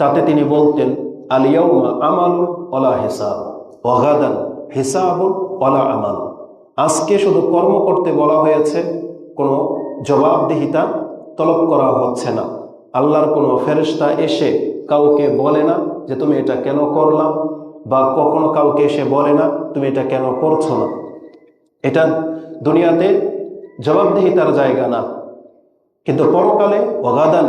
তাতে তিনি বলতেন আলিয়াউমা আমাল ওলা হিসাব ওগাদান হিসাব ওলা আমাল। আজকে শুধু কর্ম করতে বলা হয়েছে, কোনো জবাবদিহিতা তলব করা হচ্ছে না। আল্লাহর কোনো ফেরেশতা এসে কাউকে বলে না যে, তুমি এটা কেন করলা? বা কখনো কাউকে এসে বলে না, তুমি এটা কেন করছ না? এটা দুনিয়াতে জবাবদিহিতার জায়গা না। কিন্তু পরকালে অগাদান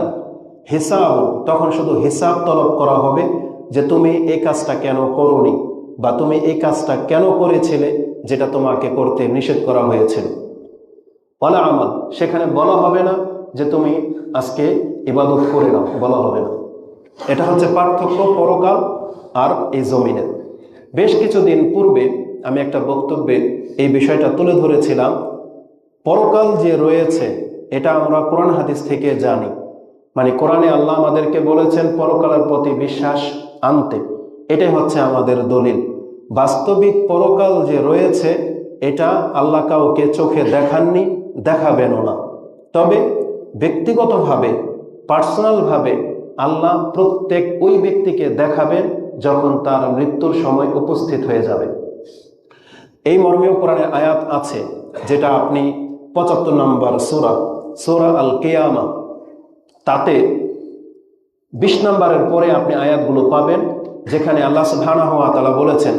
হিসাব, তখন শুধু হিসাব তলব করা হবে যে তুমি এই কাজটা কেন করনি বা তুমি এই কাজটা কেন করেছিলে যেটা তোমাকে করতে নিষেধ করা হয়েছিল। বলা আমল, সেখানে বলা হবে না যে তুমি আজকে ইবাদত করে নাও, বলা হবে না। এটা হচ্ছে পার্থক্য পরকাল আর এই জমিনের বেশ কিছুদিন পূর্বে আমি একটা বক্তব্যে এই বিষয়টা তুলে ধরেছিলাম। পরকাল যে রয়েছে, এটা আমরা কোরআন হাদিস থেকে জানি। মানে কোরআনে আল্লাহ আমাদেরকে বলেছেন, পরকালের প্রতি বিশ্বাস আনতে। এটাই হচ্ছে আমাদের দলিল। বাস্তবিক পরকাল যে রয়েছে, এটা আল্লাহ কাউকে চোখে দেখাননি, দেখাবেনও না। তবে ব্যক্তিগতভাবে, পার্সোনালভাবে আল্লাহ প্রত্যেক ওই ব্যক্তিকে দেখাবেন যখন তার মৃত্যুর সময় উপস্থিত হয়ে যাবে। এই মর্মীয় কোরআনে আয়াত আছে, যেটা আপনি পঁচাত্তর নম্বর সোরা সোরা আল কেয়ামা তাতে বিশ নম্বরের পরে আপনি আয়াতগুলো পাবেন, যেখানে আল্লাহ সুবহানাহু হওয়া তালা বলেছেন,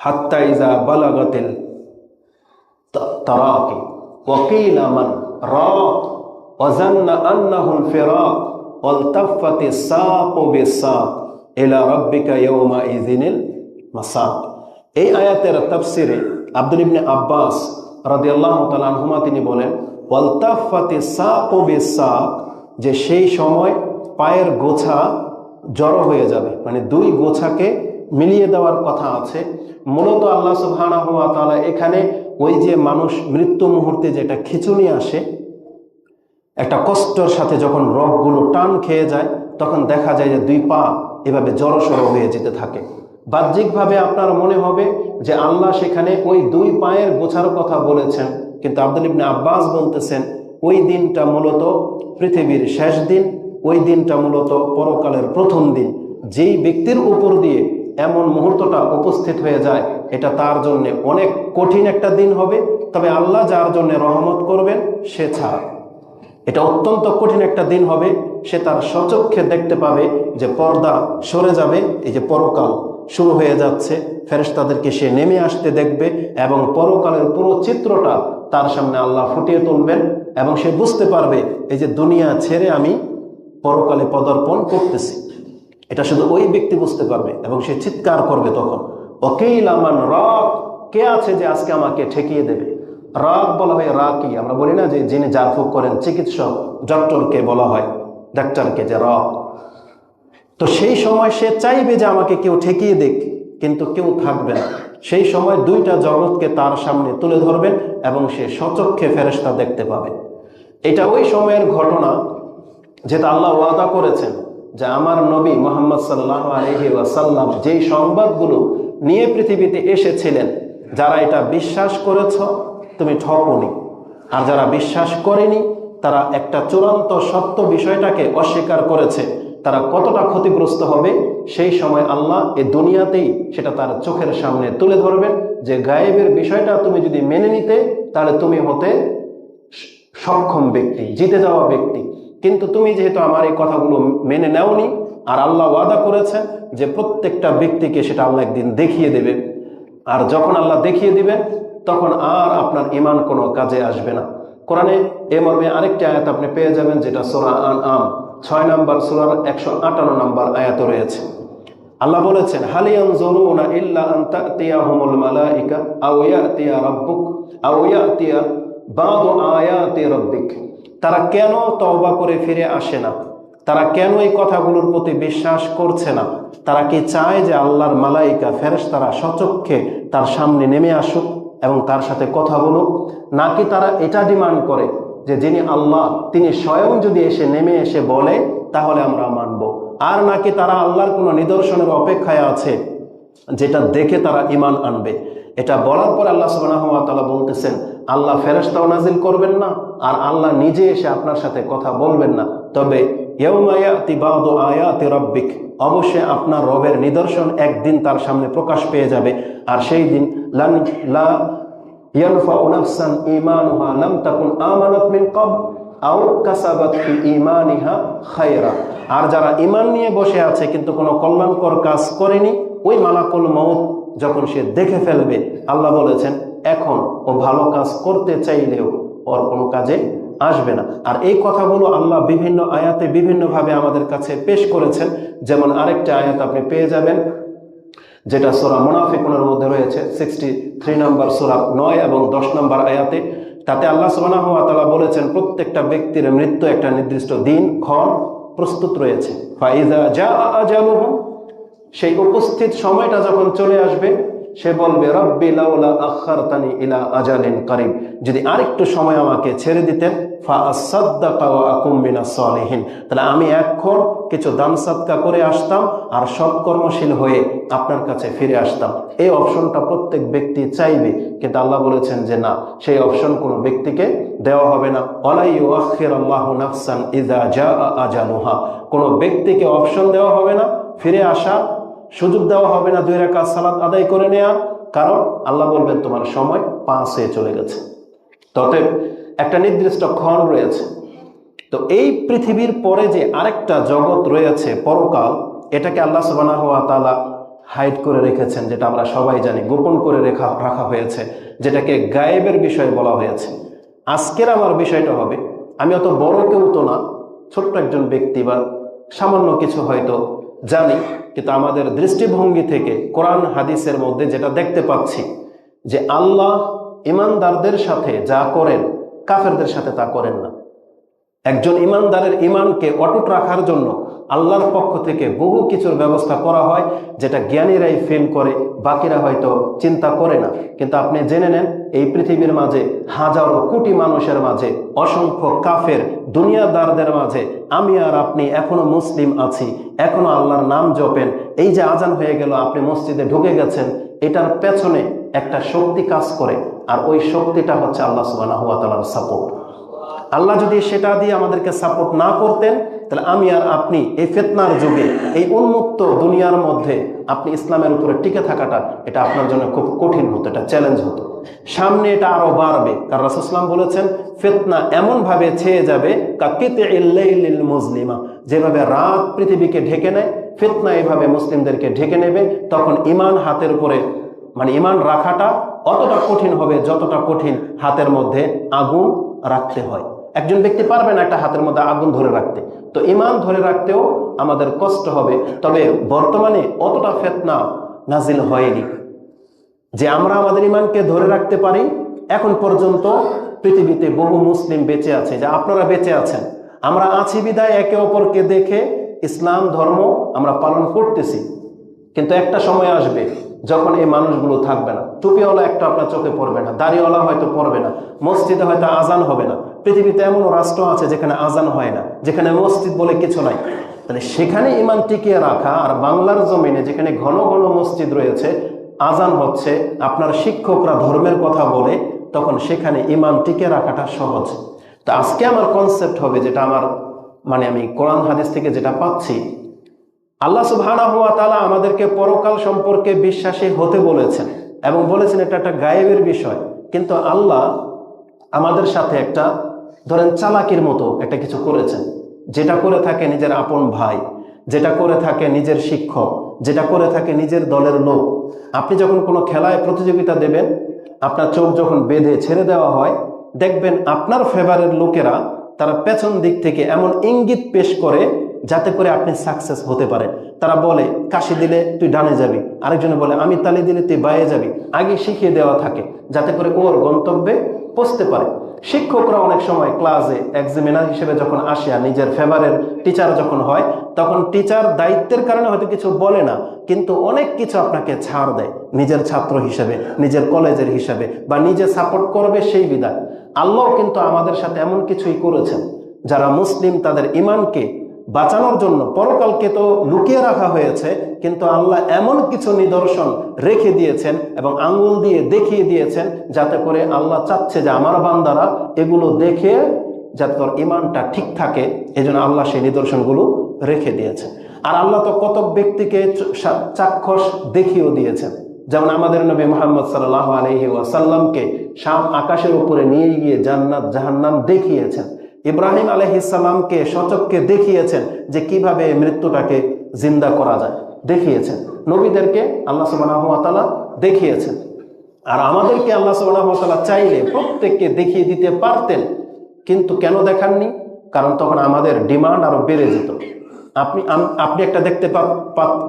হাত্তা ইজা বালাগাতিল তারাকি ওয়াকিল আমান রাক ওয়াজান্না আন্নাহুল ফিরাক ওয়ালতাফাতি সাকু বিসাক ইলা রাব্বিকা ইয়াউমা ইযিনিল মাসাক। এই আয়াতের তাফসিরে আব্দুল ইবনে আব্বাস রাদিয়াল্লাহু তাআলা আনহুমা তিনি বলেন ওয়ালতাফাতি সাকু বিসাক যে সেই সময় পায়ের গোছা জড়ো হয়ে যাবে। মানে দুই গোছাকে মিলিয়ে দেওয়ার কথা আছে। মূলত আল্লাহ সুবহানাহু ওয়া তাআলা এখানে ওই যে মানুষ মৃত্যু মুহূর্তে যেটা খিচুনি আসে, একটা কষ্টর সাথে যখন রগগুলো টান খেয়ে যায়, তখন দেখা যায় যে দুই পা এভাবে জড়সড় হয়ে যেতে থাকে। বাহ্যিকভাবে আপনার মনে হবে যে আল্লাহ সেখানে ওই দুই পায়ের গোছার কথা বলেছেন, কিন্তু আব্দুল ইবনে আব্বাস বলতেছেন ওই দিনটা মূলত পৃথিবীর শেষ দিন, ওই দিনটা মূলত পরকালের প্রথম দিন। যেই ব্যক্তির উপর দিয়ে এমন মুহূর্তটা উপস্থিত হয়ে যায়, এটা তার জন্য অনেক কঠিন একটা দিন হবে। তবে আল্লাহ যার জন্য রহমত করবেন, সে ছাড়া। এটা অত্যন্ত কঠিন একটা দিন হবে। সে তার সচক্ষে দেখতে পাবে যে পর্দা সরে যাবে, এই যে পরকাল শুরু হয়ে যাচ্ছে। ফেরেশতাদেরকে সে নেমে আসতে দেখবে এবং পরকালের পুরো চিত্রটা তার সামনে আল্লাহ ফুটিয়ে তুলবেন। এবং সে বুঝতে পারবে, এই যে দুনিয়া ছেড়ে আমি পরকালে পদার্পণ করতেছি। এটা শুধু ওই ব্যক্তি বুঝতে পারবে এবং সে চিৎকার করবে তখন। অকিল আমান রক। কে আছে যে আজকে আমাকে ঠেকিয়ে দেবে? রাগ বলা হয় রাকি। আমরা বলি না যে যিনি জারফুক করেন, চিকিৎসক, ডক্টরকে বলা হয়, ডাক্তারকে যে রক। তো সেই সময় সে চাইবে যে আমাকে কেউ ঠেকিয়ে দিক, কিন্তু কেউ থাকবে না। সেই সময় দুইটা জগৎকে তার সামনে তুলে ধরবেন এবং সে সচক্ষে ফেরেস্তা দেখতে পাবে। এটা ওই সময়ের ঘটনা যেটা আল্লাহ ওয়াদা করেছেন যে আমার নবী মোহাম্মদ সাল্লাহ আলহি ওয়াসাল্লাম যেই সংবাদগুলো নিয়ে পৃথিবীতে এসেছিলেন, যারা এটা বিশ্বাস করেছ, তুমি ঠকনি। আর যারা বিশ্বাস করেনি, তারা একটা চূড়ান্ত সত্য বিষয়টাকে অস্বীকার করেছে। তারা কতটা ক্ষতিগ্রস্ত হবে, সেই সময় আল্লাহ এ দুনিয়াতেই সেটা তার চোখের সামনে তুলে ধরবেন যে গায়েবের বিষয়টা তুমি যদি মেনে নিতে, তাহলে তুমি হতে সক্ষম ব্যক্তি, জিতে যাওয়া ব্যক্তি। কিন্তু তুমি যেহেতু আমার এই কথাগুলো মেনে নেওনি আর আল্লাহ ওয়াদা করেছেন যে প্রত্যেকটা ব্যক্তিকে সেটা আল্লাহ একদিন দেখিয়ে দেবে। আর যখন আল্লাহ দেখিয়ে দিবেন তখন আর আপনার ইমান কোনো কাজে আসবে না। কোরআনে এ মর্মে আরেকটি আয়াত আপনি পেয়ে যাবেন, যেটা সোরা আন আম ছয় নম্বর, সোরার একশো আটান্ন নম্বর আয়াত রয়েছে। আল্লাহ বলেছেন হালিয়ান জরুনা ইল্লা আন তাতিয়াহুমুল মালাইকা, আও ইয়াতিয়া রাব্বুক, আও ইয়াতিয়া বাদু আয়াতি রাব্বিক। তারা কেন তওবা করে ফিরে আসে না? তারা কেন এই কথাগুলোর প্রতি বিশ্বাস করছে না? তারা কি চায় যে আল্লাহর মালাইকা ফেরেশ তারা সচক্ষে তার সামনে নেমে আসুক এবং তার সাথে কথা বলুক? নাকি তারা এটা ডিমান্ড করে যে যিনি আল্লাহ, তিনি স্বয়ং যদি এসে নেমে এসে বলে, তাহলে আমরা মানব। আর নাকি তারা আল্লাহর কোনো নিদর্শনের অপেক্ষায় আছে, যেটা দেখে তারা ইমান আনবে? এটা বলার পর আল্লাহ সুবাহ বলতেছেন আল্লাহ ফেরস্তাও নাজিল করবেন না, আর আল্লাহ নিজে এসে আপনার সাথে কথা বলবেন না। তবে অবশ্যই আপনার রবের নিদর্শন একদিন তার সামনে প্রকাশ পেয়ে যাবে, আর সেই দিন আও খায়রা। আর যারা ইমান নিয়ে বসে আছে কিন্তু কোনো কল্যাণকর কাজ করেনি, ওই মালাকুল মউত যখন সে দেখে ফেলবে, আল্লাহ বলেছেন এখন ও ভালো কাজ করতে চাইলেও ওর কোনো কাজে আসবে না। আর এই কথাগুলো আল্লাহ বিভিন্ন আয়াতে বিভিন্নভাবে আমাদের কাছে পেশ করেছেন। যেমন আরেকটা আয়াত আপনি পেয়ে যাবেন, যেটা সোরা মুনাফিকুনের মধ্যে রয়েছে সিক্সটি থ্রি নম্বর সোরা নয় এবং দশ নম্বর আয়াতে। তাতে আল্লাহ সুবাহ তালা বলেছেন, প্রত্যেকটা ব্যক্তির মৃত্যু একটা নির্দিষ্ট দিন, ক্ষণ প্রস্তুত রয়েছে। যা সেই উপস্থিত সময়টা যখন চলে আসবে সে বলবে, রব্বি লাউলা আখারতানি ইলা আজালিন করিম যদি আরেকটু সময় আমাকে ছেড়ে দিতেন ফা আসাদ্দাকা ওয়া আকুম মিনাস সালিহিন। তাহলে আমি এখন কিছু দান সাদকা করে আসতাম আর সৎকর্মশীল হয়ে আপনার কাছে ফিরে আসতাম। এই অপশনটা প্রত্যেক ব্যক্তি চাইবে, কিন্তু আল্লাহ বলেছেন যে না, সেই অপশন কোনো ব্যক্তিকে দেওয়া হবে না। ওয়ালাই ইউআখির আল্লাহু নাফসান ইযা জাআ আজালুহা। কোনো ব্যক্তিকে অপশন দেওয়া হবে না, ফিরে আসা সুযোগ দেওয়া হবে না দুই রেখা সালাত আদায় করে নেওয়ার কারণ আল্লাহ বলবেন, তোমার সময় পাঁচ চলে গেছে। ততএব একটা নির্দিষ্ট ক্ষণ রয়েছে। তো এই পৃথিবীর পরে যে আরেকটা জগৎ রয়েছে পরকাল, এটাকে আল্লাহ সুবাহ তালা হাইড করে রেখেছেন, যেটা আমরা সবাই জানি, গোপন করে রেখা, রাখা হয়েছে, যেটাকে গায়েবের বিষয় বলা হয়েছে। আজকের আমার বিষয়টা হবে, আমি অত বড় কেউ তো না, ছোট্ট একজন ব্যক্তি বা সামান্য কিছু হয়তো জানি, কিন্তু আমাদের দৃষ্টিভঙ্গি থেকে কোরআন, হাদিসের মধ্যে যেটা দেখতে পাচ্ছি, যে আল্লাহ ইমানদারদের সাথে যা করেন, কাফেরদের সাথে তা করেন না। একজন ইমানদারের ইমানকে অটুট রাখার জন্য আল্লাহর পক্ষ থেকে বহু কিছুর ব্যবস্থা করা হয়, যেটা জ্ঞানীরাই ফেল করে, বাকিরা হয়তো চিন্তা করে না। কিন্তু আপনি জেনে নেন, এই পৃথিবীর মাঝে, হাজারো কোটি মানুষের মাঝে, অসংখ্য কাফের, দুনিয়াদারদের মাঝে, আমি আর আপনি এখনও মুসলিম আছি, এখনও আল্লাহর নাম জপেন। এই যে আজান হয়ে গেল, আপনি মসজিদে ঢুকে গেছেন, এটার পেছনে একটা শক্তি কাজ করে, আর ওই শক্তিটা হচ্ছে আল্লাহ সুবাহ সাপোর্ট আল্লাহ যদি সেটা দিয়ে আমাদেরকে সাপোর্ট না করতেন তাহলে আমি আর আপনি এই ফেতনার যুগে, এই উন্মুক্ত দুনিয়ার মধ্যে আপনি ইসলামের উপরে টিকে থাকাটা, এটা আপনার জন্য খুব কঠিন হতো, এটা চ্যালেঞ্জ হতো। সামনে এটা আরও বাড়বে। কারণ রাসুসলাম বলেছেন, ফেতনা এমনভাবে ছেয়ে যাবে কাকিতে ইল্লাইলিল মুজলিমা, যেভাবে রাত পৃথিবীকে ঢেকে নেয়, ফেতনা এভাবে মুসলিমদেরকে ঢেকে নেবে, তখন ইমান হাতের উপরে মানে ইমান রাখাটা অতটা কঠিন হবে, যতটা কঠিন হাতের মধ্যে আগুন রাখতে হয়। একজন ব্যক্তি পারবে না একটা হাতের মধ্যে আগুন ধরে রাখতে। তো ইমান ধরে রাখতেও আমাদের কষ্ট হবে। তবে বর্তমানে অতটা ফেতনা নাজিল হয়নি। যে আমরা আমাদের ইমানকে ধরে রাখতে পারি, এখন পর্যন্ত পৃথিবীতে বহু মুসলিম বেঁচে আছে। যে আপনারা বেঁচে আছেন। আমরা আছি বিদায় একে অপরকে দেখে ইসলাম ধর্ম আমরা পালন করতেছি। কিন্তু একটা সময় আসবে যখন এই মানুষগুলো থাকবে না, টুপিওয়ালা একটা আপনার চোখে পড়বে না, দাড়িওয়ালা হয়তো পড়বে না, মসজিদে হয়তো আজান হবে না, পৃথিবীতে এমন রাষ্ট্র আছে যেখানে আজান হয় না, যেখানে মসজিদ বলে কিছু নাই। তাহলে সেখানে ইমান টিকিয়ে রাখা আর বাংলার জমিনে যেখানে ঘন ঘন মসজিদ রয়েছে, আজান হচ্ছে, আপনার শিক্ষকরা ধর্মের কথা বলে, তখন সেখানে ইমান টিকে রাখাটা সহজ। তো আজকে আমার কনসেপ্ট হবে যেটা আমার মানে আমি কোরআন হাদিস থেকে যেটা পাচ্ছি আল্লাহ সুবহানাহু ওয়া তালা আমাদেরকে পরকাল সম্পর্কে বিশ্বাসী হতে বলেছেন এবং বলেছেন এটা একটা গায়েবের বিষয়। কিন্তু আল্লাহ আমাদের সাথে একটা, ধরেন চালাকির মতো একটা কিছু করেছেন। যেটা করে থাকে নিজের আপন ভাই, যেটা করে থাকে নিজের শিক্ষক, যেটা করে থাকে নিজের দলের লোক। আপনি যখন কোনো খেলায় প্রতিযোগিতা দেবেন, আপনার চোখ যখন বেঁধে ছেড়ে দেওয়া হয়, দেখবেন আপনার ফেভারের লোকেরা তারা পেছন দিক থেকে এমন ইঙ্গিত পেশ করে যাতে করে আপনি সাকসেস হতে পারেন। তারা বলে, কাশি দিলে তুই ডানে যাবি। আরেকজনে বলে, আমি তালি দিলে তুই বাইরে যাবি। আগে শিখিয়ে দেওয়া থাকে, যাতে করে ওর গন্তব্যে পৌঁছতে পারে। শিক্ষকরা অনেক সময় ক্লাসে এক্সামিনার হিসেবে যখন আসে আর নিজের ফেভারের টিচার যখন হয়, তখন টিচার দায়িত্বের কারণে হয়তো কিছু বলে না, কিন্তু অনেক কিছু আপনাকে ছাড় দেয় নিজের ছাত্র হিসেবে, নিজের কলেজের হিসেবে, বা নিজে সাপোর্ট করবে সেই বিধান। আল্লাহ কিন্তু আমাদের সাথে এমন কিছুই করেছেন, যারা মুসলিম তাদের ইমানকে বাঁচানোর জন্য পরকালকে তো লুকিয়ে রাখা হয়েছে, কিন্তু আল্লাহ এমন কিছু নিদর্শন রেখে দিয়েছেন এবং আঙ্গুল দিয়ে দেখিয়ে দিয়েছেন যাতে করে আল্লাহ চাচ্ছে যে আমার বান্দারা এগুলো দেখে যাতে তোর ইমানটা ঠিক থাকে। এই জন্য আল্লাহ সেই নিদর্শনগুলো রেখে দিয়েছে আর আল্লাহ তো কত ব্যক্তিকে চাক্ষস দেখিয়েও দিয়েছেন। যেমন আমাদের নবী মোহাম্মদ সাল্লাহ আলহি ওয়াসাল্লামকে শাম আকাশের উপরে নিয়ে গিয়ে জান্নাত, জাহান্নাম দেখিয়েছেন। ইব্রাহিম আলহিসাল্লামকে সচককে দেখিয়েছেন যে কীভাবে মৃত্যুটাকে জিন্দা করা যায়। দেখিয়েছেন। নবীদেরকে আল্লাহ সুবাহ দেখিয়েছেন। আর আমাদেরকে আল্লাহ সুবাহ চাইলে প্রত্যেককে দেখিয়ে দিতে পারতেন, কিন্তু কেন দেখাননি? কারণ তখন আমাদের ডিমান্ড আরও বেড়ে যেত। আপনি আপনি একটা দেখতে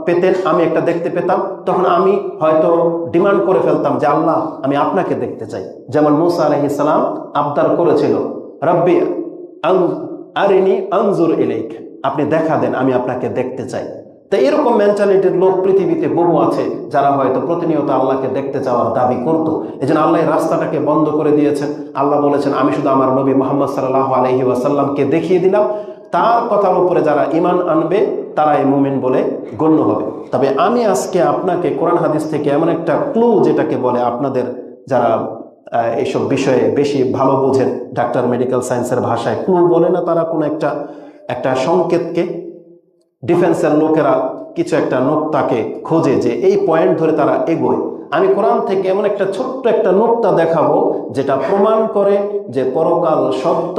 পেতেন, আমি একটা দেখতে পেতাম, তখন আমি হয়তো ডিমান্ড করে ফেলতাম যে আল্লাহ, আমি আপনাকে দেখতে চাই। যেমন মুসা আলহিসাম আবদার করেছিল, রব্বি আং- আরিনি, আনজুর ইলেক আপনি দেখা দেন, আমি আপনাকে দেখতে চাই। তো এরকম মেন্টালিটির লোক পৃথিবীতে বহু আছে, যারা হয়তো প্রতিনিয়ত আল্লাহকে দেখতে চাওয়ার দাবি করত। এই জন্য আল্লাহ রাস্তাটাকে বন্ধ করে দিয়েছেন। আল্লাহ বলেছেন, আমি শুধু আমার নবী মোহাম্মদ সাল্লাহ আলহি ওয়াসাল্লামকে দেখিয়ে দিলাম। তার কথার উপরে যারা ইমান আনবে তারা এই মুমিন বলে গণ্য হবে। তবে আমি আজকে আপনাকে কোরআন হাদিস থেকে এমন একটা ক্লু যেটাকে বলে আপনাদের যারা এইসব বিষয়ে বেশি ভালো বোঝেন ডাক্তার মেডিকেল সায়েন্সের ভাষায়। ক্লু বলে না তারা কোনো একটা একটা সংকেতকে, ডিফেন্সের লোকেরা কিছু একটা নোক্তাকে খোঁজে যে এই পয়েন্ট ধরে তারা এগোয়। আমি কোরআন থেকে এমন একটা ছোট্ট একটা নোক্তা দেখাবো যেটা প্রমাণ করে যে পরকাল সত্য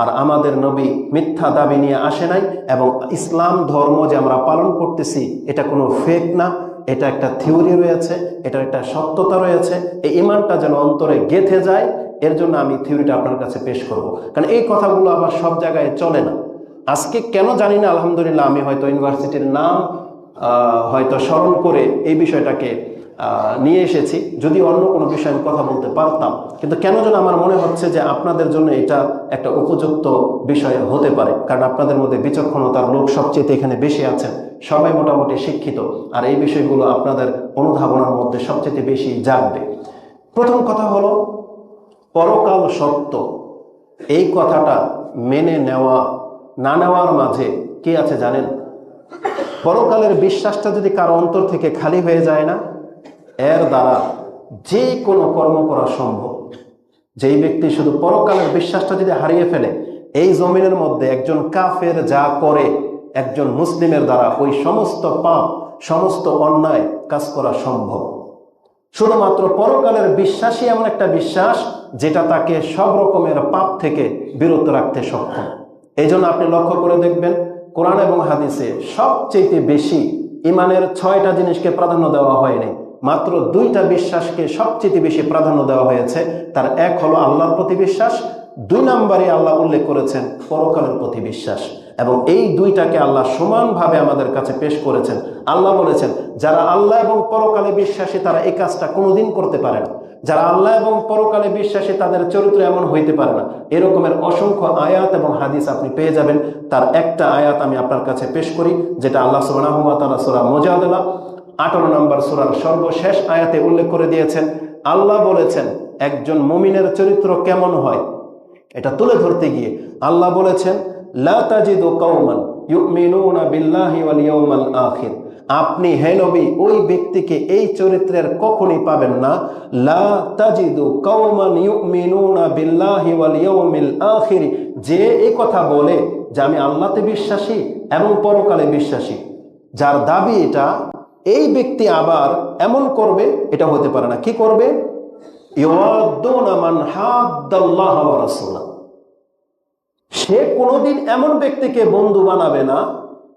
আর আমাদের নবী মিথ্যা দাবি নিয়ে আসে নাই এবং ইসলাম ধর্ম যে আমরা পালন করতেছি, এটা কোনো ফেক না। এটা একটা থিওরি রয়েছে, এটার একটা সত্যতা রয়েছে, এই ইমানটা যেন অন্তরে গেথে যায়, এর জন্য আমি থিওরিটা আপনার কাছে পেশ করব। কারণ এই কথাগুলো আবার সব জায়গায় চলে না। আজকে কেন জানি না, আলহামদুলিল্লাহ, আমি হয়তো ইউনিভার্সিটির নাম হয়তো স্মরণ করে এই বিষয়টাকে নিয়ে এসেছি। যদি অন্য কোনো বিষয়ে আমি কথা বলতে পারতাম। কিন্তু কেন যেন আমার মনে হচ্ছে যে আপনাদের জন্য এটা একটা উপযুক্ত বিষয় হতে পারে। কারণ আপনাদের মধ্যে বিচক্ষণতার লোক সবচেয়ে এখানে বেশি আছেন। সবাই মোটামুটি শিক্ষিত। আর এই বিষয়গুলো আপনাদের অনুধাবনার মধ্যে সবচেয়ে বেশি জাগবে। প্রথম কথা হলো, পরকাল সত্য। এই কথাটা মেনে নেওয়া, না নেওয়ার মাঝে কি আছে জানেন? পরকালের বিশ্বাসটা যদি কারও অন্তর থেকে খালি হয়ে যায় না এর দ্বারা যে কোনো কর্ম করা সম্ভব। যেই ব্যক্তি শুধু পরকালের বিশ্বাসটা যদি হারিয়ে ফেলে, এই জমিনের মধ্যে একজন কাফের যা করে, একজন মুসলিমের দ্বারা ওই সমস্ত পাপ, সমস্ত অন্যায় কাজ করা সম্ভব। শুধুমাত্র পরকালের বিশ্বাসই এমন একটা বিশ্বাস যেটা তাকে সব রকমের পাপ থেকে বিরত রাখতে সক্ষম। এই জন্য আপনি লক্ষ্য করে দেখবেন, কোরআন এবং হাদিসে সবচেয়ে বেশি ইমানের ছয়টা জিনিসকে প্রাধান্য দেওয়া হয়নি। মাত্র দুইটা বিশ্বাসকে সবচেয়ে বেশি প্রাধান্য দেওয়া হয়েছে। তার এক হলো আল্লাহর প্রতি বিশ্বাস, দুই নম্বরে আল্লাহ উল্লেখ করেছেন পরকালের প্রতি বিশ্বাস। এবং এই দুইটাকে আল্লাহ সমানভাবে আমাদের কাছে পেশ করেছেন। আল্লাহ বলেছেন, যারা আল্লাহ এবং পরকালে বিশ্বাসী, তারা এই কাজটা কোনোদিন করতে পারে না। যারা আল্লাহ এবং পরকালে বিশ্বাসী, তাদের চরিত্র এমন হইতে পারে না। এরকমের অসংখ্য আয়াত এবং হাদিস আপনি পেয়ে যাবেন। তার একটা আয়াত আমি আপনার কাছে পেশ করি, যেটা আল্লাহ সুবাহ সুরা মোজাদুল্লাহ আঠারো নম্বর সুরার সর্বশেষ আয়াতে উল্লেখ করে দিয়েছেন, আল্লাহ বলেছেন, একজন মুমিনের চরিত্র কেমন হয়? এটা তুলে ধরতে গিয়ে আল্লাহ বলেছেন আখির। আপনি, হে নবী, ওই ব্যক্তিকে এই চরিত্রের কখনই পাবেন না। লা কওমান আখির। যে এই কথা বলে যে আমি আল্লাহতে বিশ্বাসী এবং পরকালে বিশ্বাসী, যার দাবি এটা এই ব্যক্তি আবার এমন করবে, এটা হতে পারে না। কি করবে? সে কোনোদিন এমন ব্যক্তিকে বন্ধু বানাবে না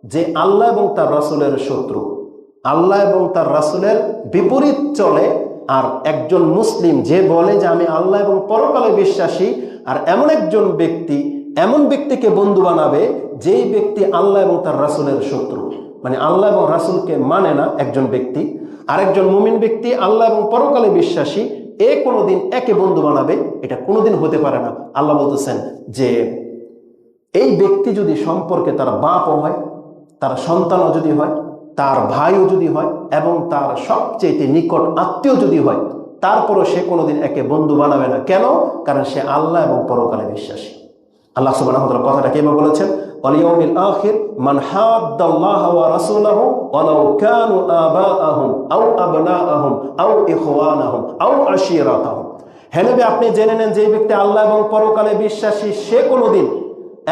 যে আল্লাহ এবং তার রাসুলের শত্রু। আল্লাহ এবং তার রাসূলের বিপরীত চলে, আর একজন মুসলিম যে বলে যে আমি আল্লাহ এবং পরকালে বিশ্বাসী, আর এমন একজন ব্যক্তি এমন ব্যক্তিকে বন্ধু বানাবে যেই ব্যক্তি আল্লাহ এবং তার রাসূলের শত্রু। মানে আল্লাহ এবং রাসূলকে মানে না একজন ব্যক্তি। আরেকজন মুমিন ব্যক্তি আল্লাহ এবং পরকালে বিশ্বাসী, এ কোনোদিন একে বন্ধু বানাবে, এটা কোনোদিন হতে পারে না। আল্লাহ বলতেছেন যে, এই ব্যক্তি যদি সম্পর্কে তার বাপও হয়, তার সন্তানও যদি হয়, তার ভাইও যদি হয়, এবং তার সবচেয়ে নিকট আত্মীয় যদি হয়, তারপরও সে কোনোদিন একে বন্ধু বানাবে না। কেন? কারণ সে আল্লাহ এবং পরকালে বিশ্বাসী। আল্লাহ ওয়া কথাটা কেমন বলেছেন ওয়ালিয়াউমিল আখির, মান হাদ্দাল্লাহ ওয়া রাসূলাহু ওয়ালাউ কানু আবাআহুম আও আবনাআহুম আও ইখওয়ানাহুম আও আপনি জেনে নেন যে ব্যক্তি আল্লাহ এবং পরকালে বিশ্বাসী সে কোনোদিন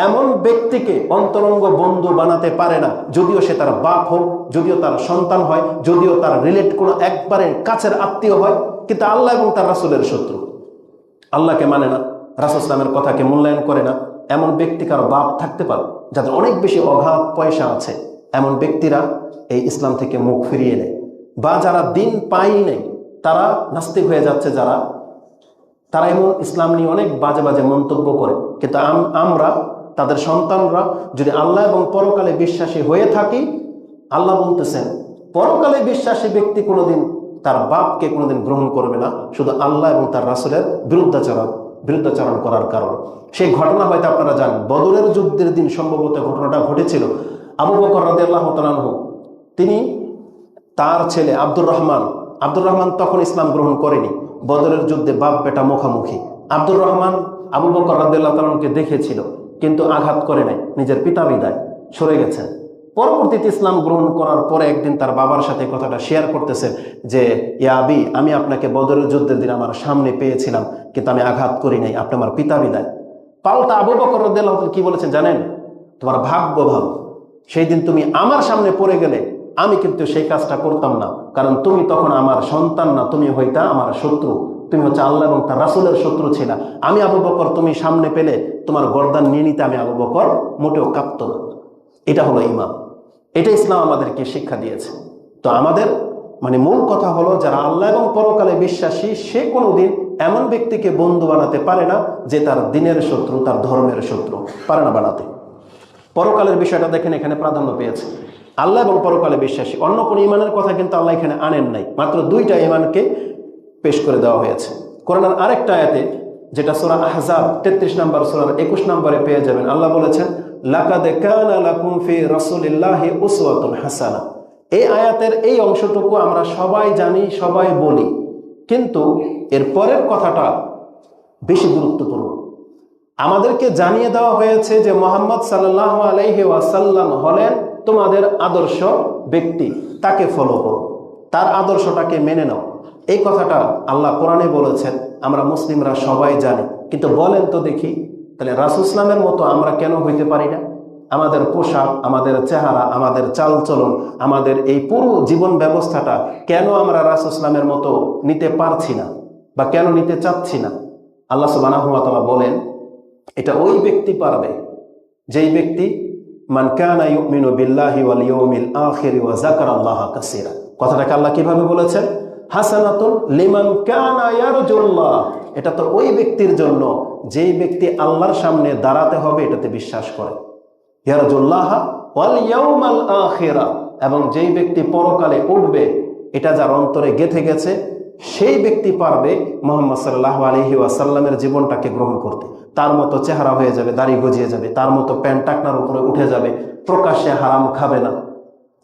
এমন ব্যক্তিকে অন্তরঙ্গ বন্ধু বানাতে পারে না, যদিও সে তার বাপ হোক, যদিও তার সন্তান হয়, যদিও তার রিলেট কোনো একবারে কাছের আত্মীয় হয়, কিন্তু আল্লাহ এবং তার রাসুলের শত্রু। আল্লাহকে মানে না, রাসুল ইসলামের কথাকে মূল্যায়ন করে না। এমন ব্যক্তি কারও বাপ থাকতে পারে যাদের অনেক বেশি অভাব পয়সা আছে। এমন ব্যক্তিরা এই ইসলাম থেকে মুখ ফিরিয়ে নেয় বা যারা দিন পাই নেই, তারা নাস্তিক হয়ে যাচ্ছে যারা। তারা এমন ইসলাম নিয়ে অনেক বাজে বাজে মন্তব্য করে। কিন্তু আম- আমরা, তাদের সন্তানরা যদি আল্লাহ এবং পরকালে বিশ্বাসী হয়ে থাকি, আল্লাহ বলতেছেন, পরকালে বিশ্বাসী ব্যক্তি কোনোদিন তার বাপকে কোনোদিন গ্রহণ করবে না। শুধু আল্লাহ এবং তার রাসুলের বিরুদ্ধাচরণ বিরুদ্ধাচরণ করার কারণ। সেই ঘটনা হয়তো আপনারা জানেন। বদরের যুদ্ধের দিন সম্ভবত ঘটনাটা ঘটেছিল। আবু বকর রাদে আল্লাহ তিনি তার ছেলে আব্দুর রহমান আব্দুর রহমান তখন ইসলাম গ্রহণ করেনি। বদরের যুদ্ধে বাপ বেটা মুখামুখি। আব্দুর রহমান আবু বকর রাদিল্লাহ তালকে দেখেছিল, কিন্তু আঘাত করে নাই। নিজের পিতা বিদায়, সরে গেছেন। পরবর্তীতে ইসলাম গ্রহণ করার পরে একদিন তার বাবার সাথে কথাটা শেয়ার করতেছেন যে, ইয়া আবি, আমি আপনাকে বদরের যুদ্ধের দিন আমার সামনে পেয়েছিলাম, কিন্তু আমি আঘাত করি নাই, আপনি আমার পিতা বিদায়। পাল্টা আবু বকর কি বলেছেন জানেন? তোমার ভাগ্য ভালো। সেই দিন তুমি আমার সামনে পড়ে গেলে, আমি কিন্তু সেই কাজটা করতাম না, কারণ তুমি তখন আমার সন্তান না, তুমি হইতা আমার শত্রু। তুমি হচ্ছে আল্লাহ এবং তার রাসুলের শত্রু ছিল। আমি আবু বকর, তুমি সামনে পেলে, তোমার গর্দান নিয়ে নিতে আমি আবু বকর মোটেও কাঁপত না। এটা হলো ইমাম এটা ইসলাম আমাদেরকে শিক্ষা দিয়েছে। তো আমাদের মানে মূল কথা হলো যারা আল্লাহ এবং পরকালে বিশ্বাসী, সে কোনোদিন এমন ব্যক্তিকে বন্ধু বানাতে পারে না যে তার দিনের শত্রু, তার ধর্মের শত্রু পারে না বানাতে। পরকালের বিষয়টা দেখেন এখানে প্রাধান্য পেয়েছে। আল্লাহ এবং পরকালে বিশ্বাসী। অন্য কোনো ইমানের কথা কিন্তু আল্লাহ এখানে আনেন নাই। মাত্র দুইটা ইমানকে পেশ করে দেওয়া হয়েছে। কোরআনের আরেকটা আয়াতে, যেটা সোরা আহজাব, তেত্রিশ নম্বর, সোরার একুশ নম্বরে পেয়ে যাবেন, আল্লাহ বলেছেন হাসানা। এই আয়াতের এই অংশটুকু আমরা সবাই জানি, সবাই বলি। কিন্তু এর পরের কথাটা বেশি গুরুত্বপূর্ণ। আমাদেরকে জানিয়ে দেওয়া হয়েছে যে মোহাম্মদ সাল্লাহ আলাইহি ওয়াসাল্লাম হলেন তোমাদের আদর্শ ব্যক্তি। তাকে ফলো করো। তার আদর্শটাকে মেনে নাও। এই কথাটা আল্লাহ কোরআনে বলেছেন, আমরা মুসলিমরা সবাই জানি। কিন্তু বলেন তো দেখি। তাহলে রাসুল ইসলামের মতো আমরা কেন হইতে পারি না? আমাদের পোশাক, আমাদের চেহারা, আমাদের চালচলন, আমাদের এই পুরো জীবন ব্যবস্থাটা কেন আমরা রাসুল ইসলামের মতো নিতে পারছি না বা কেন নিতে চাচ্ছি না? আল্লাহ সুবাহ বলেন, এটা ওই ব্যক্তি পারবে যেই ব্যক্তি, মান কানা ইউমিনু বিল্লাহি ওয়া কথাটাকে আল্লাহ কীভাবে বলেছেন? হাসানাতুন লিমান কানা এটা তো ওই ব্যক্তির জন্য যেই ব্যক্তি আল্লাহর সামনে দাঁড়াতে হবে, এটাতে বিশ্বাস করে। এবং যেই ব্যক্তি পরকালে উঠবে, এটা যার অন্তরে গেথে গেছে, সেই ব্যক্তি পারবে মোহাম্মদ সাল্লাহ আলহি ওয়াসাল্লামের জীবনটাকে গ্রহণ করতে। তার মতো চেহারা হয়ে যাবে, দাড়ি গজিয়ে যাবে, তার মতো প্যান্ট টাকনার উপরে উঠে যাবে, প্রকাশ্যে হারাম খাবে না।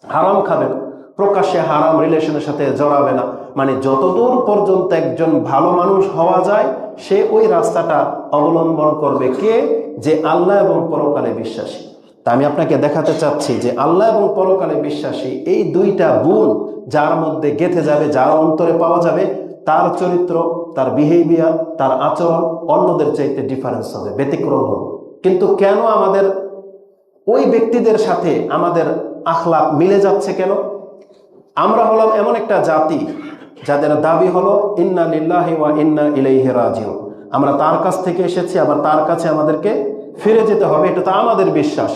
হারাম খাবে না। প্রকাশ্যে হারাম রিলেশনের সাথে জড়াবে না। মানে যতদূর পর্যন্ত একজন ভালো মানুষ হওয়া যায়, সে ওই রাস্তাটা অবলম্বন করবে কে? যে আল্লাহ এবং পরকালে বিশ্বাসী। তা আমি আপনাকে দেখাতে চাচ্ছি যে আল্লাহ এবং পরকালে বিশ্বাসী এই দুইটা গুণ যার মধ্যে গেথে যাবে, যার অন্তরে পাওয়া যাবে, তার চরিত্র, তার বিহেভিয়ার তার আচরণ অন্যদের চাইতে ডিফারেন্স হবে, ব্যতিক্রম হবে। কিন্তু কেন আমাদের ওই ব্যক্তিদের সাথে আমাদের আখলাপ মিলে যাচ্ছে কেন? আমরা হলাম এমন একটা জাতি যাদের দাবি হলো, ইন্না লিল্লাহি ওয়া ইন্না ইলাইহি রাজিউন। আমরা তার কাছ থেকে এসেছি, আবার তার কাছে আমাদেরকে ফিরে যেতে হবে, এটা তো আমাদের বিশ্বাস।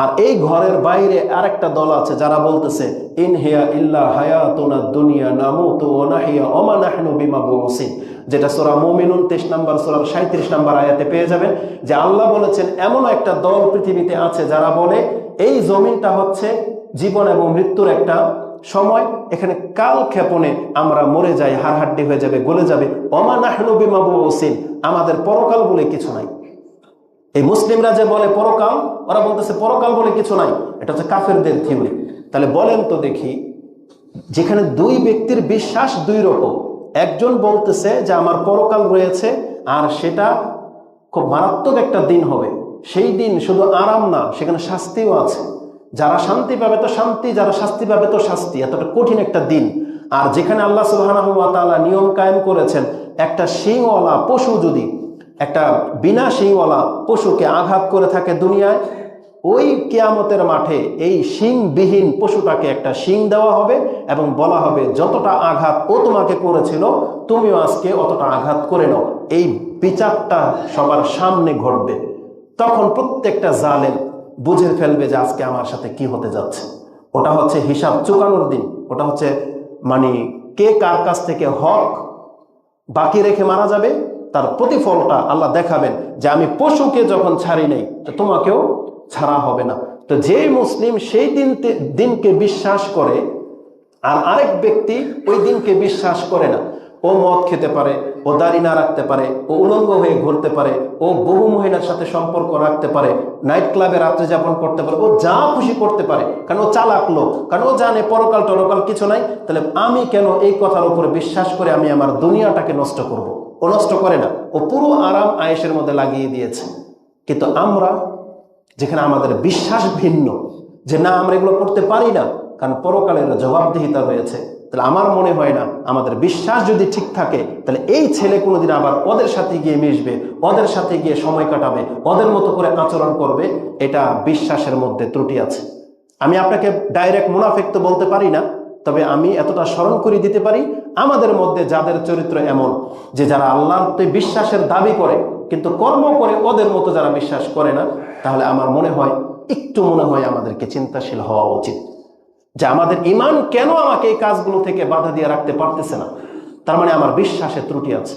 আর এই ঘরের বাইরে আরেকটা দল আছে, যারা বলতেছে, ইন হিয়া ইল্লা হায়াতুনা দুনিয়া নামুতু ওয়া নাহিয়া ওমা নাহনু বিমাবুসিন যেটা সূরা মুমিনুন 23 নম্বর সূরার 37 নম্বর আয়াতে পেয়ে যাবেন, যে আল্লাহ বলেছেন, এমন একটা দল পৃথিবীতে আছে যারা বলে, এই জমিনটা হচ্ছে জীবন এবং মৃত্যুর একটা সময়, এখানে কাল ক্ষেপণে আমরা মরে যাই, হাড়হাড্ডি হয়ে যাবে, গলে যাবে। অমা নাহনু বিমাবুসিন আমাদের পরকাল বলে কিছু নাই। এই মুসলিমরা যে বলে পরকাল, ওরা বলতেছে পরকাল বলে কিছু নাই। এটা হচ্ছে কাফেরদের থিওরি। তাহলে বলেন তো দেখি, যেখানে দুই ব্যক্তির বিশ্বাস দুই রকম। একজন বলতেছে যে আমার পরকাল রয়েছে, আর সেটা খুব মারাত্মক একটা দিন হবে। সেই দিন শুধু আরাম না, সেখানে শাস্তিও আছে। যারা শান্তি পাবে তো শান্তি, যারা শাস্তি পাবে তো শাস্তি। এতটা কঠিন একটা দিন। আর যেখানে আল্লাহ সুবাহ নিয়ম কায়েম করেছেন, একটা শিংওয়ালা পশু যদি, একটা বিনা শিংওয়ালা পশুকে আঘাত করে থাকে দুনিয়ায়, ওই কেয়ামতের মাঠে এই শিংবিহীন পশুটাকে একটা শিং দেওয়া হবে এবং বলা হবে, যতটা আঘাত ও তোমাকে করেছিল, তুমিও আজকে অতটা আঘাত করে নাও। এই বিচারটা সবার সামনে ঘটবে। তখন প্রত্যেকটা জালেম বুঝে ফেলবে যে আজকে আমার সাথে কি হতে যাচ্ছে। ওটা হচ্ছে হিসাব চুকানোর দিন। ওটা হচ্ছে মানে কে কার কাছ থেকে হক বাকি রেখে মারা যাবে, তার প্রতিফলটা আল্লাহ দেখাবেন যে আমি পশুকে যখন ছাড়ি নেই, তো তোমাকেও ছাড়া হবে না। তো যে মুসলিম সেই দিন দিনকে বিশ্বাস করে, আর আরেক ব্যক্তি ওই দিনকে বিশ্বাস করে না। ও মদ খেতে পারে, ও দাড়ি না রাখতে পারে, ও উলঙ্গ হয়ে ঘুরতে পারে, ও বহু মহিলার সাথে সম্পর্ক রাখতে পারে নাইট ক্লাবে রাত্রে যাপন করতে পারে, ও যা খুশি করতে পারে, কারণ ও চালাক লোক, কারণ ও জানে পরকাল টরকাল কিছু নাই, তাহলে আমি কেন এই কথার উপরে বিশ্বাস করে আমি আমার দুনিয়াটাকে নষ্ট করব। ও নষ্ট করে না, ও পুরো আরাম আয়েসের মধ্যে লাগিয়ে দিয়েছে কিন্তু আমরা, যেখানে আমাদের বিশ্বাস ভিন্ন, যে না আমরা এগুলো করতে পারি না, কারণ পরকালের জবাবদিহিতা রয়েছে তাহলে আমার মনে হয় না, আমাদের বিশ্বাস যদি ঠিক থাকে, তাহলে এই ছেলে কোনোদিন আবার ওদের সাথে গিয়ে মিশবে, ওদের সাথে গিয়ে সময় কাটাবে, ওদের মতো করে আচরণ করবে, এটা বিশ্বাসের মধ্যে ত্রুটি আছে। আমি আপনাকে ডাইরেক্ট মুনাফেক তো বলতে পারি না, তবে আমি এতটা স্মরণ করে দিতে পারি, আমাদের মধ্যে যাদের চরিত্র এমন, যে যারা আল্লাহর বিশ্বাসের দাবি করে, কিন্তু কর্ম করে ওদের মতো যারা বিশ্বাস করে না, তাহলে আমার মনে হয়, একটু মনে হয় আমাদেরকে চিন্তাশীল হওয়া উচিত। যে আমাদের ইমান কেন আমাকে এই কাজগুলো থেকে বাধা দিয়ে রাখতে পারতেছে না? তার মানে আমার বিশ্বাসে ত্রুটি আছে।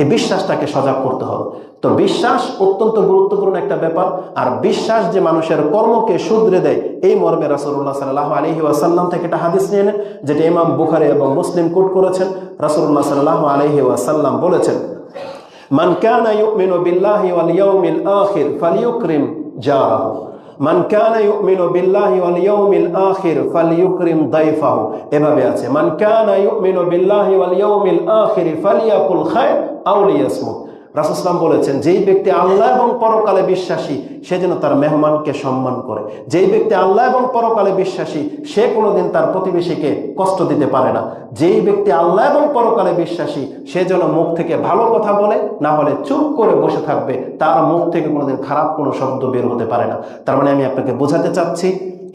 এই বিশ্বাসটাকে সজাগ করতে হবে। তো বিশ্বাস অত্যন্ত গুরুত্বপূর্ণ একটা ব্যাপার। আর বিশ্বাস যে মানুষের কর্মকে শুধরে দেয়, এই মর্মে রাসুল্লাহ সাল্লাহ আলহি ওয়াসাল্লাম থেকে একটা হাদিস নিয়ে নেন, যেটা ইমাম বুখারে এবং মুসলিম কোট করেছেন। রাসুল্লাহ সাল্লাহ আলহি ওয়াসাল্লাম বলেছেন, মান কানা ইউমিনু বিল্লাহি ওয়াল ইয়াউমিল আখির ফালিয়ুকরিম জারাহু। মান কানা ইউমিনু বিল্লাহি ওয়াল ইয়াউমিল আখির ফালিয়ুকরিম দাইফাহু এভাবে আছে মান কানা ইউমিনু বিল্লাহি ওয়াল ইয়াউমিল আখির ফালিয়াকুল খায়র আও লিয়াসমুত রাসুসলাম বলেছেন, যেই ব্যক্তি আল্লাহ এবং পরকালে বিশ্বাসী, সে যেন তার মেহমানকে সম্মান করে। যেই ব্যক্তি আল্লাহ এবং পরকালে বিশ্বাসী, সে কোনোদিন তার প্রতিবেশীকে কষ্ট দিতে পারে না। যেই ব্যক্তি আল্লাহ এবং পরকালে বিশ্বাসী, সে যেন মুখ থেকে ভালো কথা বলে, না হলে চুপ করে বসে থাকবে। তার মুখ থেকে কোনোদিন খারাপ কোনো শব্দ বের হতে পারে না। তার মানে আমি আপনাকে বোঝাতে চাচ্ছি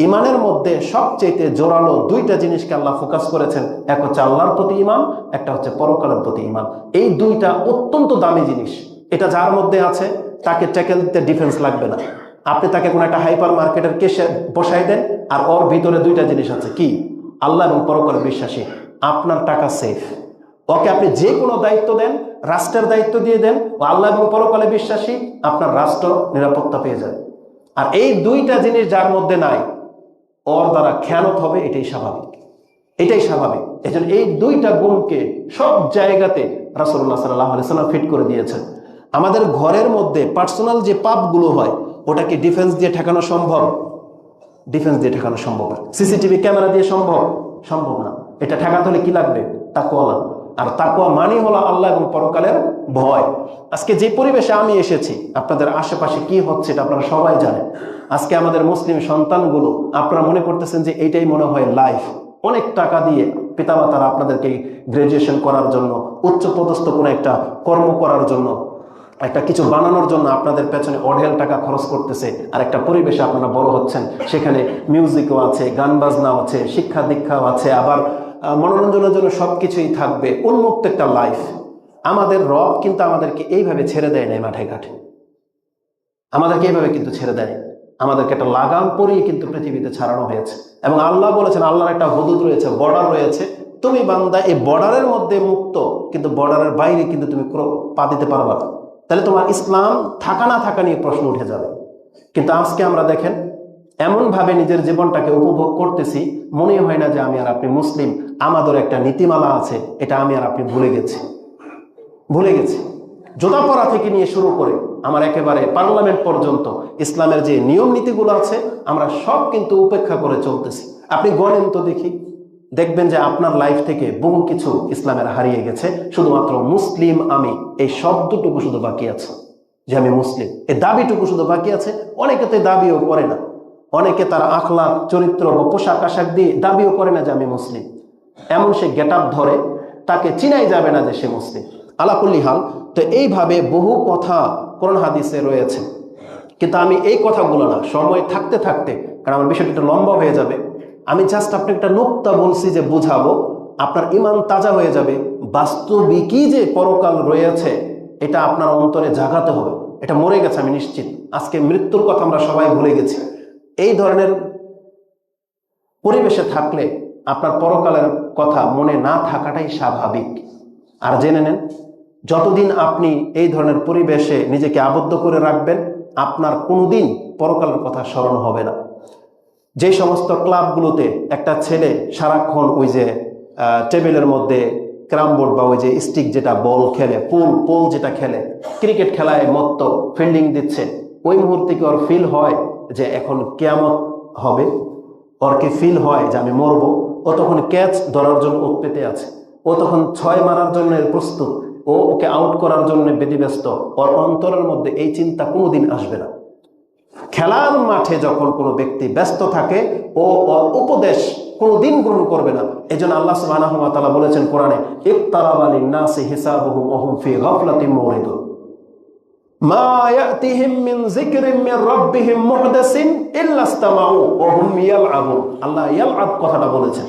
ইমানের মধ্যে সবচেয়ে জোরালো দুইটা জিনিসকে আল্লাহ ফোকাস করেছেন। এক হচ্ছে আল্লাহর প্রতি ইমান একটা হচ্ছে পরকালের প্রতি ইমান এই দুইটা অত্যন্ত দামি জিনিস। এটা যার মধ্যে আছে, তাকে ট্যাকেল দিতে ডিফেন্স লাগবে না। আপনি তাকে কোনো একটা হাইপার মার্কেটের কেসে বসাই দেন, আর ওর ভিতরে দুইটা জিনিস আছে। কি? আল্লাহ এবং পরকালের বিশ্বাসী। আপনার টাকা সেফ ওকে আপনি যে কোনো দায়িত্ব দেন, রাষ্ট্রের দায়িত্ব দিয়ে দেন, ও আল্লাহ এবং পরকালে বিশ্বাসী, আপনার রাষ্ট্র নিরাপত্তা পেয়ে যাবে। আর এই দুইটা জিনিস যার মধ্যে নাই ওর দ্বারা খেয়ানত হবে, এটাই স্বাভাবিক। এটাই স্বাভাবিক। এই এই দুইটা গুণকে সব জায়গাতে রাসুল্লাহ সাল্লাহ সাল্লাম ফিট করে দিয়েছেন। আমাদের ঘরের মধ্যে পার্সোনাল যে পাপগুলো হয়, ওটাকে ডিফেন্স দিয়ে ঠেকানো সম্ভব? ডিফেন্স দিয়ে ঠেকানো সম্ভব না। সিসিটিভি ক্যামেরা দিয়ে সম্ভব? সম্ভব না। এটা ঠেকাতে হলে কি লাগবে? তাকুয়া লাগবে। আর তাকুয়া মানি হলো আল্লাহ এবং পরকালের ভয়। আজকে যে পরিবেশে আমি এসেছি, আপনাদের আশেপাশে কি হচ্ছে এটা আপনারা সবাই জানেন। আজকে আমাদের মুসলিম সন্তানগুলো, আপনারা মনে করতেছেন যে এইটাই মনে হয় লাইফ অনেক টাকা দিয়ে পিতামাতারা আপনাদেরকে গ্রাজুয়েশন করার জন্য, উচ্চপদস্থ কোনো একটা কর্ম করার জন্য, একটা কিছু বানানোর জন্য আপনাদের পেছনে অঢেল টাকা খরচ করতেছে, আর একটা পরিবেশে আপনারা বড় হচ্ছেন। সেখানে মিউজিকও আছে, গান বাজনাও আছে, শিক্ষা দীক্ষাও আছে, আবার মনোরঞ্জনের জন্য সব কিছুই থাকবে। উন্মুক্ত একটা লাইফ আমাদের রব কিন্তু আমাদেরকে এইভাবে ছেড়ে দেয় নাই মাঠে ঘাটে। আমাদেরকে এইভাবে কিন্তু ছেড়ে দেয় আমাদেরকে একটা লাগাম পরিয়ে কিন্তু পৃথিবীতে ছাড়ানো হয়েছে। এবং আল্লাহ বলেছেন, আল্লাহর একটা হদুদ রয়েছে, বর্ডার রয়েছে। তুমি বান্দা, এই বর্ডারের মধ্যে মুক্ত, কিন্তু বর্ডারের বাইরে কিন্তু তুমি পা দিতে পারবা না। তাহলে তোমার ইসলাম থাকা না থাকা নিয়ে প্রশ্ন উঠে যাবে। কিন্তু আজকে আমরা দেখেন, এমনভাবে নিজের জীবনটাকে উপভোগ করতেছি, মনে হয় না যে আমি আর আপনি মুসলিম। আমাদের একটা নীতিমালা আছে, এটা আমি আর আপনি ভুলে গেছি। ভুলে গেছি। জোতা পরা থেকে নিয়ে শুরু করে আমার একেবারে পার্লামেন্ট পর্যন্ত ইসলামের যে নিয়ম নীতিগুলো আছে, আমরা সব কিন্তু উপেক্ষা করে চলতেছি। আপনি গণেন তো দেখি, দেখবেন যে আপনার লাইফ থেকে বহু কিছু ইসলামের হারিয়ে গেছে। শুধুমাত্র মুসলিম আমি, এই শব্দটুকু শুধু বাকি আছে যে আমি মুসলিম। এই দাবিটুকু শুধু বাকি আছে, অনেকে তো দাবিও করে না। অনেকে তার আখলা চরিত্র বা পোশাক আশাক দিয়ে দাবিও করে না যে আমি মুসলিম। এমন সে গেট ধরে, তাকে চিনাই যাবে না যে সে মুসলিম। আলাকুল্লি হাল। তো এইভাবে বহু কথা কোরআন হাদিসে রয়েছে। কিন্তু আমি এই কথাগুলো না, সময় থাকতে থাকতে, কারণ আমার বিষয়টা একটু লম্বা হয়ে যাবে, আমি জাস্ট আপনি একটা নোক্তা বলছি যে বুঝাবো, আপনার ইমান তাজা হয়ে যাবে, বাস্তবিকই যে পরকাল রয়েছে, এটা আপনার অন্তরে জাগাতে হবে। এটা মরে গেছে, আমি নিশ্চিত। আজকে মৃত্যুর কথা আমরা সবাই ভুলে গেছি। এই ধরনের পরিবেশে থাকলে আপনার পরকালের কথা মনে না থাকাটাই স্বাভাবিক। আর জেনে নেন যতদিন আপনি এই ধরনের পরিবেশে নিজেকে আবদ্ধ করে রাখবেন, আপনার কোনোদিন পরকালের কথা স্মরণ হবে না। যে সমস্ত ক্লাবগুলোতে একটা ছেলে সারাক্ষণ ওই যে টেবিলের মধ্যে ক্রাম বোর্ড বা ওই যে স্টিক যেটা বল খেলে, পুল, পোল যেটা খেলে, ক্রিকেট খেলায় মত্ত ফিল্ডিং দিচ্ছে, ওই মুহূর্তে কি ওর ফিল হয় যে এখন কেয়ামত হবে? ওর কি ফিল হয় যে আমি মরবো? ও তখন ক্যাচ ধরার জন্য উৎপেতে আছে। ও তখন ছয় মারার জন্য প্রস্তুত। ও ওকে আউট করার জন্য ব্যতিব্যস্ত। ওর অন্তরের মধ্যে এই চিন্তা কোনোদিন আসবে না। খেলার মাঠে যখন কোনো ব্যক্তি ব্যস্ত থাকে, ও ওর উপদেশ কোনোদিন গ্রহণ করবে না। এই জন্য আল্লাহ তাআলা বলেছেন কোরআনে ইফতারাবা লিন-নাসি হিসাবুহুম ওয়া হুম ফি গাফলাতিন মুরিদুন। মা ইয়াতিহিম যিকরিন রাব্বিহিম মুহদাসিন ইল্লা ইসতামাউ ওয়া হুম ইয়ালআবুন। আল্লাহ কথাটা বলেছেন।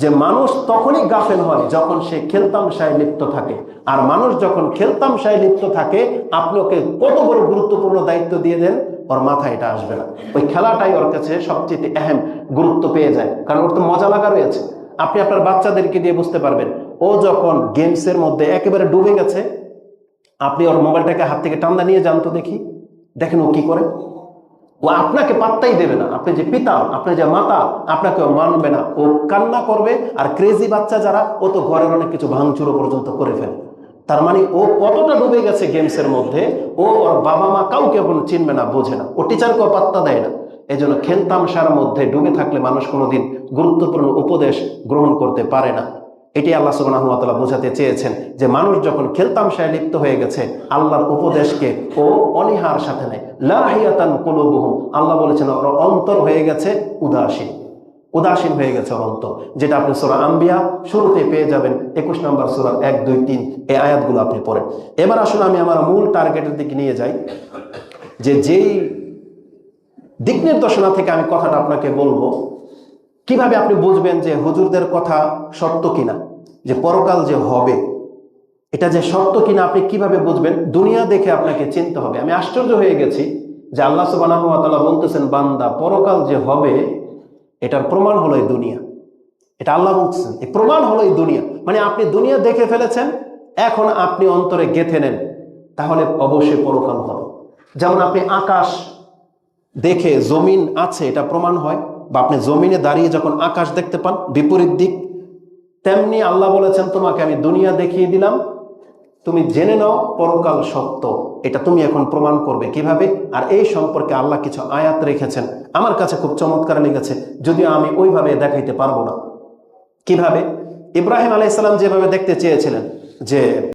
যে মানুষ তখনই গাফেল হয় যখন সে খেলতামশায় লিপ্ত থাকে। আর মানুষ যখন খেলতামশায় লিপ্ত থাকে, আপনি ওকে কত বড় গুরুত্বপূর্ণ দায়িত্ব দিয়ে দেন, ওর মাথায় এটা আসবে না। ওই খেলাটাই ওর কাছে সবচেয়ে আহম গুরুত্ব পেয়ে যায়। কারণ ওর তো মজা লাগা রয়েছে। আপনি আপনার বাচ্চাদেরকে দিয়ে বুঝতে পারবেন, ও যখন গেমসের মধ্যে একেবারে ডুবে গেছে, আপনি ওর মোবাইলটাকে হাত থেকে টান্দা নিয়ে যান তো দেখি। দেখেন ও কি করে। ও আপনাকে পাত্তাই দেবে না। আপনি যে পিতা, আপনি যে মাতা, আপনাকে ও মানবে না। ও কান্না করবে আর ক্রেজি বাচ্চা যারা, ও তো ঘরের অনেক কিছু ভাঙচুরো পর্যন্ত করে ফেলে। তার মানে ও কতটা ডুবে গেছে গেমসের মধ্যে, ও ওর বাবা মা কাউকে এখন চিনবে না, বোঝে না। ও টিচারকেও পাত্তা দেয় না। এই জন্য খেলতামশার মধ্যে ডুবে থাকলে মানুষ কোনোদিন গুরুত্বপূর্ণ উপদেশ গ্রহণ করতে পারে না। এটি আল্লাহ ওয়া বোঝাতে চেয়েছেন যে মানুষ যখন খেলতামশায় লিপ্ত হয়ে গেছে, আল্লাহর উপদেশকে ও অনীহার সাথে নেয়। লাহিয়াতান আল্লাহ বলেছেন, ওর অন্তর হয়ে গেছে উদাসীন। উদাসীন হয়ে গেছে অন্তর, যেটা আপনি সূরা আম্বিয়া শুরুতে পেয়ে যাবেন, একুশ নম্বর সূরা এক, দুই, তিন, এই আয়াতগুলো আপনি পড়েন। এবার আসলে আমি আমার মূল টার্গেটের দিকে নিয়ে যাই, যে যেই দিক নির্দেশনা থেকে আমি কথাটা আপনাকে বলব কীভাবে আপনি বুঝবেন যে হুজুরদের কথা সত্য কিনা? যে পরকাল যে হবে, এটা যে সত্য কিনা আপনি কীভাবে বুঝবেন? দুনিয়া দেখে আপনাকে চিনতে হবে। আমি আশ্চর্য হয়ে গেছি যে আল্লাহ তাআলা বলতেছেন, বান্দা, পরকাল যে হবে, এটার প্রমাণ হলো এই দুনিয়া। এটা আল্লাহ বলতেছেন, এই প্রমাণ হলো এই দুনিয়া। মানে আপনি দুনিয়া দেখে ফেলেছেন, এখন আপনি অন্তরে গেথে নেন, তাহলে অবশ্যই পরকাল হবে। যেমন আপনি আকাশ দেখে জমিন আছে, এটা প্রমাণ হয়। বা আপনি জমিনে দাঁড়িয়ে যখন আকাশ দেখতে পান, বিপরীত দিক, তেমনি আল্লাহ বলেছেন, তোমাকে আমি দুনিয়া দেখিয়ে দিলাম। তুমি জেনে নাও, পরকাল সত্য। এটা তুমি এখন প্রমাণ করবে কীভাবে। আর এই সম্পর্কে আল্লাহ কিছু আয়াত রেখেছেন। আমার কাছে খুব চমৎকার লেগেছে। যদিও আমি ওইভাবে দেখাইতে পারব না। কীভাবে? ইব্রাহিম আলাইসাল্লাম যেভাবে দেখতে চেয়েছিলেন যে